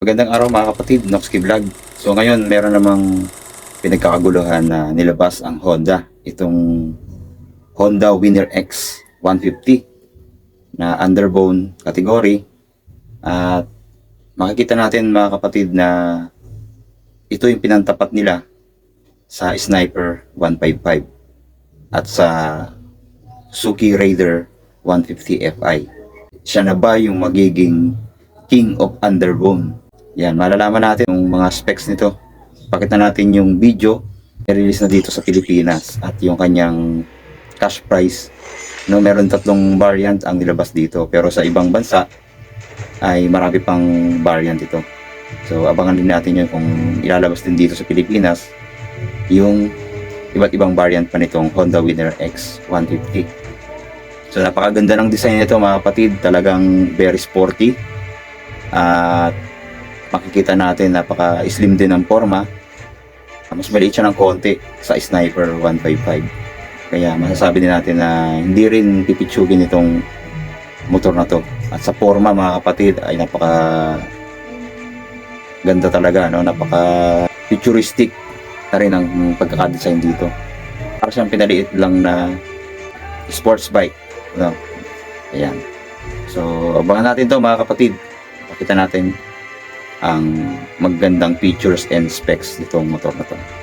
Magandang araw mga kapatid, Noxky Vlog. So ngayon meron namang pinagkakaguluhan na nilabas ang Honda. Itong Honda Winner X 150 na underbone category. At makikita natin mga kapatid na ito yung pinantapat nila sa Sniper 155 at sa Suzuki Raider 150 Fi. Siya na ba yung magiging King of Underbone? Yan, malalaman natin yung mga specs nito. Pakita natin yung video release na dito sa Pilipinas at yung kanyang cash price. No, meron tatlong variant ang nilabas dito pero sa ibang bansa ay marami pang variant ito. So abangan din natin yun kung ilalabas din dito sa Pilipinas yung iba't ibang variant pa nitong Honda Winner X 150. So napakaganda ng design nito mga kapatid, talagang very sporty. At makikita natin napaka slim din ng forma. Mas maliit siya ng konti sa Sniper 155. Kaya masasabi din natin na hindi rin pipitsugin itong motor na to. At sa forma mga kapatid ay napaka ganda talaga, no? napaka futuristic na rin ang pagkakadesign dito. Para siyang pinaliit lang na sports bike. No? Ayan. So, abangan natin to mga kapatid. Pakita natin ang magandang features and specs nitong motor na to.